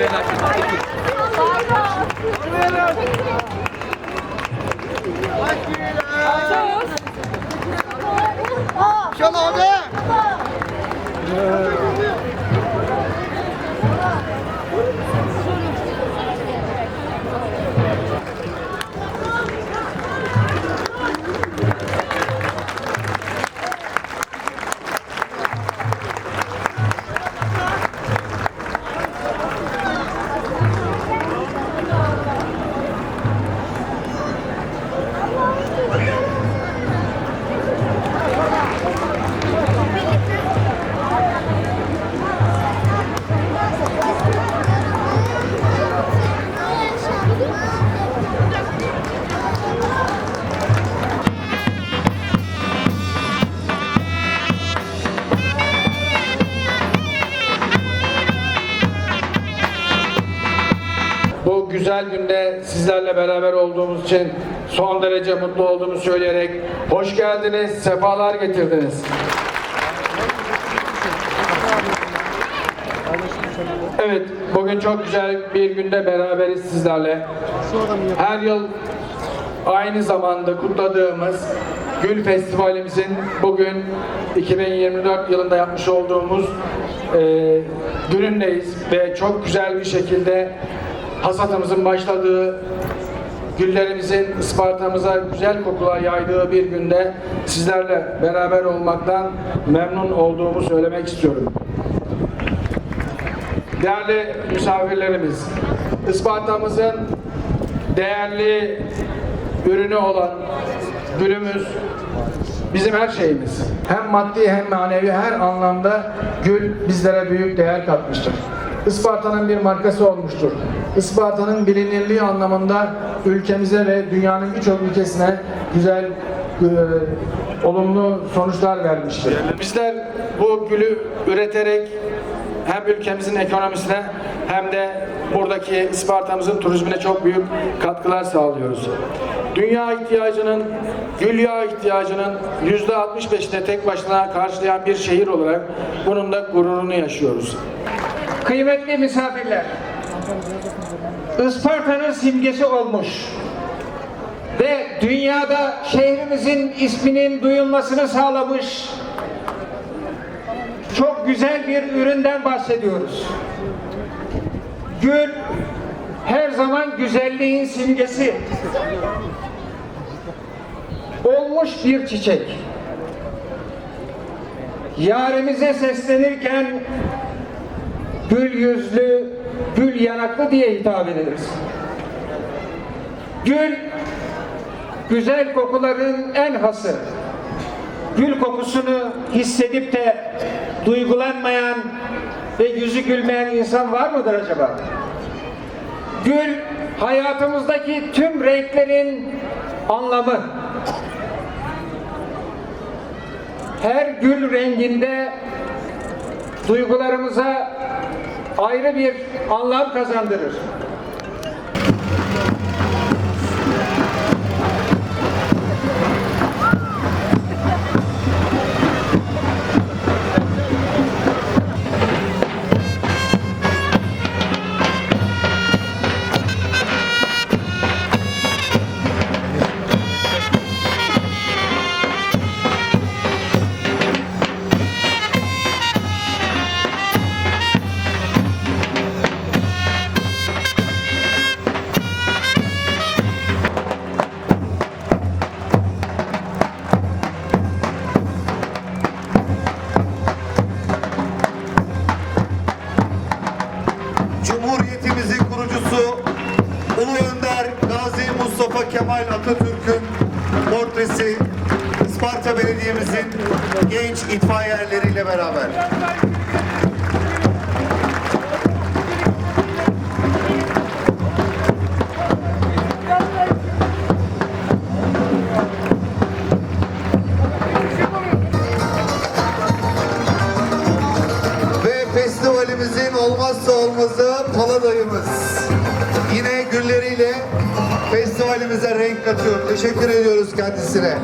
Vielen Dank. Güzel günde sizlerle beraber olduğumuz için son derece mutlu olduğumu söyleyerek hoş geldiniz, sefalar getirdiniz. Evet, bugün çok güzel bir günde beraberiz sizlerle. Her yıl aynı zamanda kutladığımız Gül Festivalimizin bugün 2024 yılında yapmış olduğumuz e, günündeyiz ve çok güzel bir şekilde hasatımızın başladığı güllerimizin Isparta'mıza güzel kokular yaydığı bir günde sizlerle beraber olmaktan memnun olduğumu söylemek istiyorum. Değerli misafirlerimiz, Isparta'mızın değerli ürünü olan gülümüz bizim her şeyimiz. Hem maddi hem manevi her anlamda gül bizlere büyük değer katmıştır. Isparta'nın bir markası olmuştur. Isparta'nın bilinirliği anlamında ülkemize ve dünyanın birçok ülkesine güzel e, olumlu sonuçlar vermiştir. Bizler bu gülü üreterek hem ülkemizin ekonomisine hem de buradaki Isparta'mızın turizmine çok büyük katkılar sağlıyoruz. Dünya ihtiyacının, gül yağı ihtiyacının yüzde 65'ine tek başına karşılayan bir şehir olarak bunun da gururunu yaşıyoruz. Kıymetli misafirler, Isparta'nın simgesi olmuş ve dünyada şehrimizin isminin duyulmasını sağlamış çok güzel bir üründen bahsediyoruz. Gül her zaman güzelliğin simgesi olmuş bir çiçek. Yaremize seslenirken gül yüzlü, gül yanaklı diye hitap ederiz. Gül, güzel kokuların en hası. Gül kokusunu hissedip de duygulanmayan ve yüzü gülmeyen insan var mıdır acaba? Gül, hayatımızdaki tüm renklerin anlamı. Her gül renginde duygularımıza ayrı bir anlam kazandırır. Kemal Atatürk'ün portresi Isparta Belediye'mizin genç itfaiyeleriyle beraber. Ve festivalimizin olmazsa olmazı Paladayımız. Festivalimize renk katıyor. Teşekkür ediyoruz kendisine.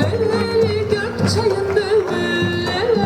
Leleli Gökçay'ın bülbülleri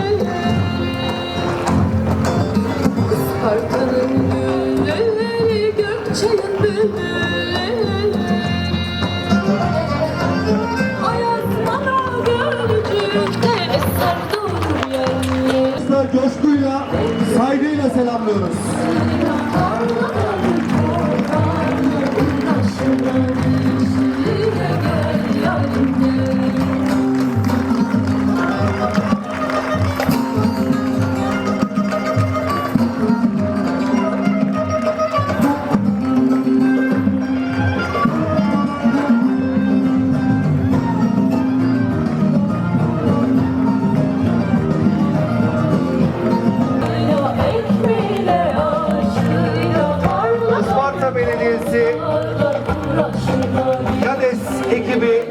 YADES ekibi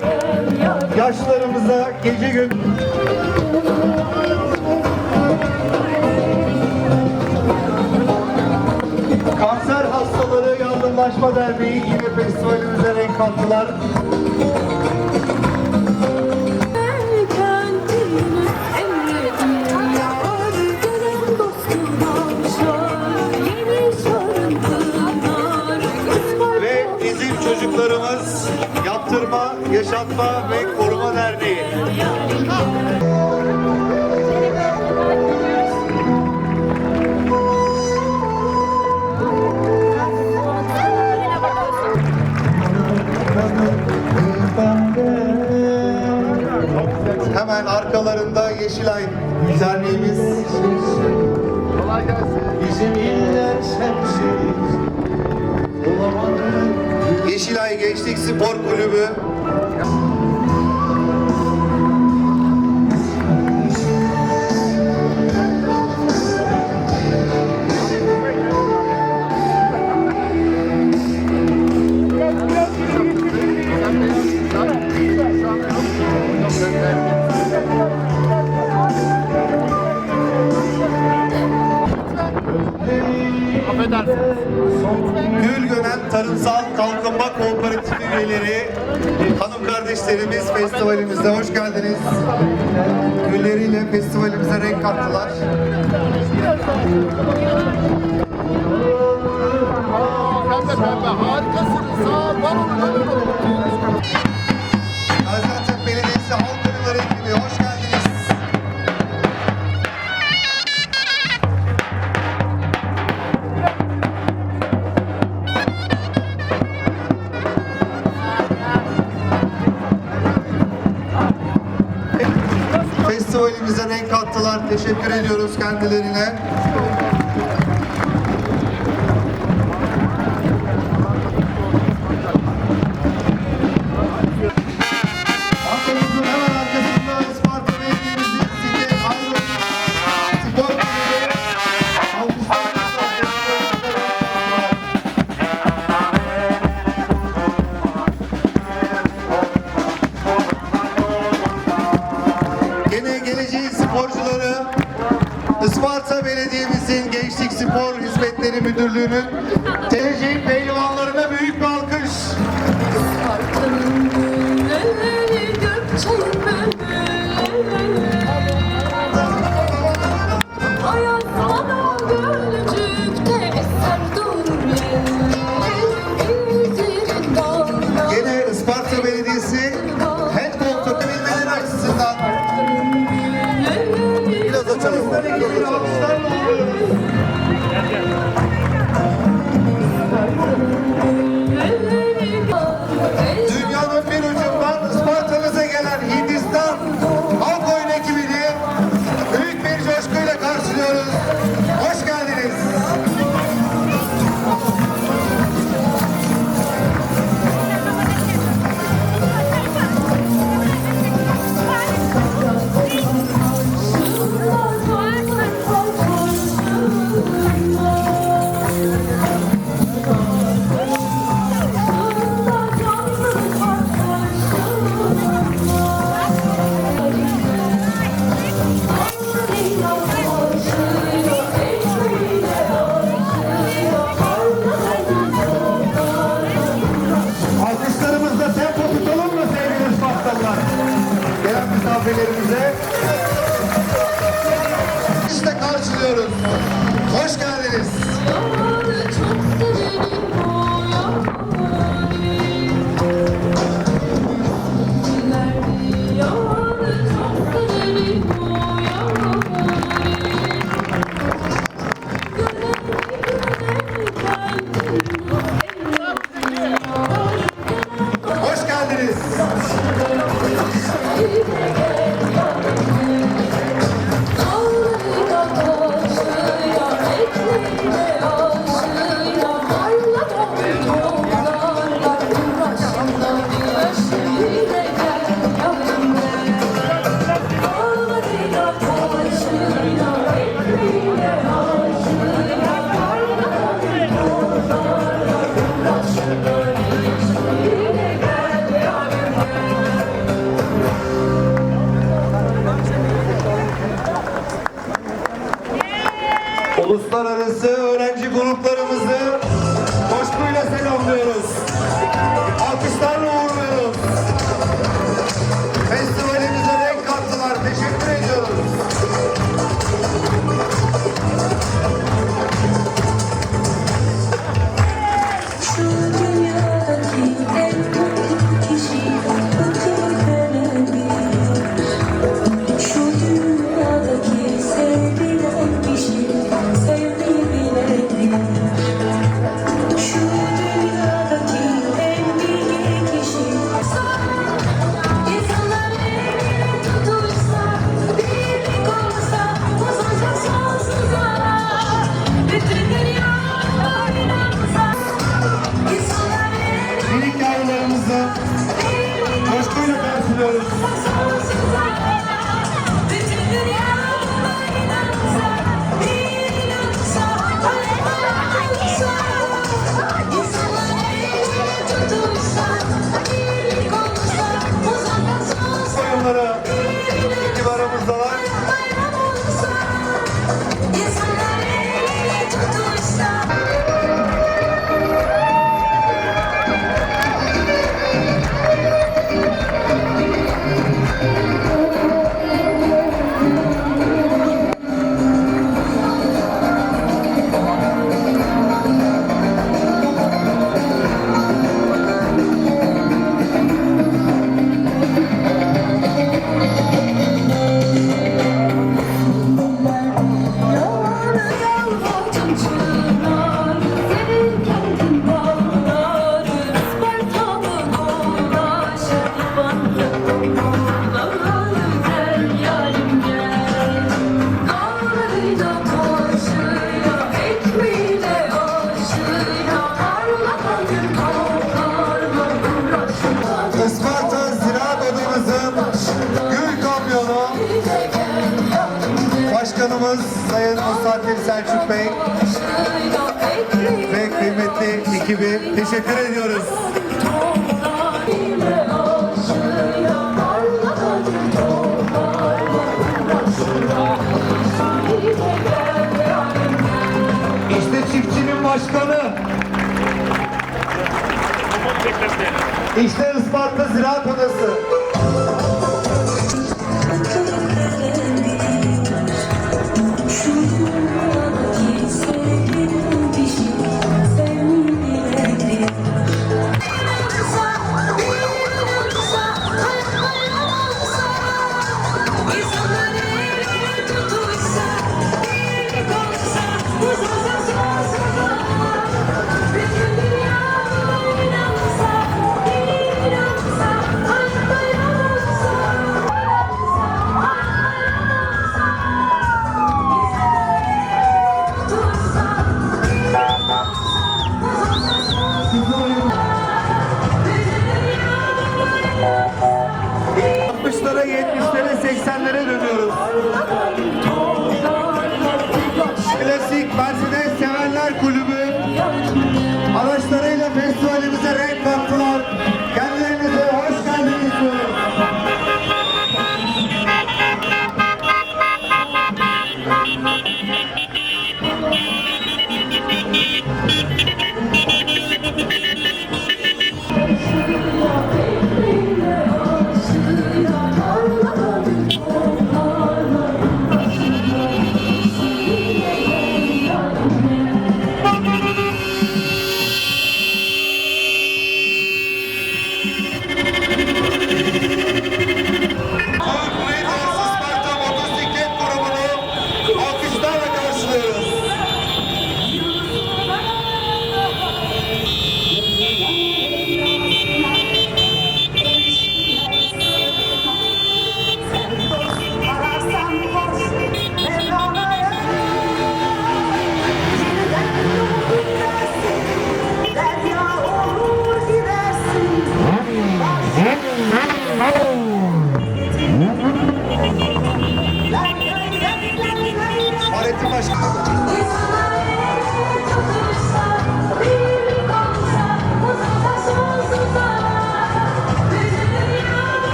yaşlarımıza gece gün Kanser Hastaları Yardımlaşma Derneği yine festivalimize renk kattılar. Yaşatma ve Koruma Derneği. Hemen arkalarında Yeşilay Derneğimiz. Kolay gelsin. Bizim iller Yeşilay Gençlik Spor Kulübü. Belediyesi Halk Oyunları ekibi hoş geldiniz. Festivalimize renk kattılar. Teşekkür ediyoruz kendilerine. Bey ve kıymetli ekibi teşekkür ediyoruz. İşte çiftçinin başkanı. İşte Isparta Ziraat Odası. Mercedes Sevenler Kulübü araçları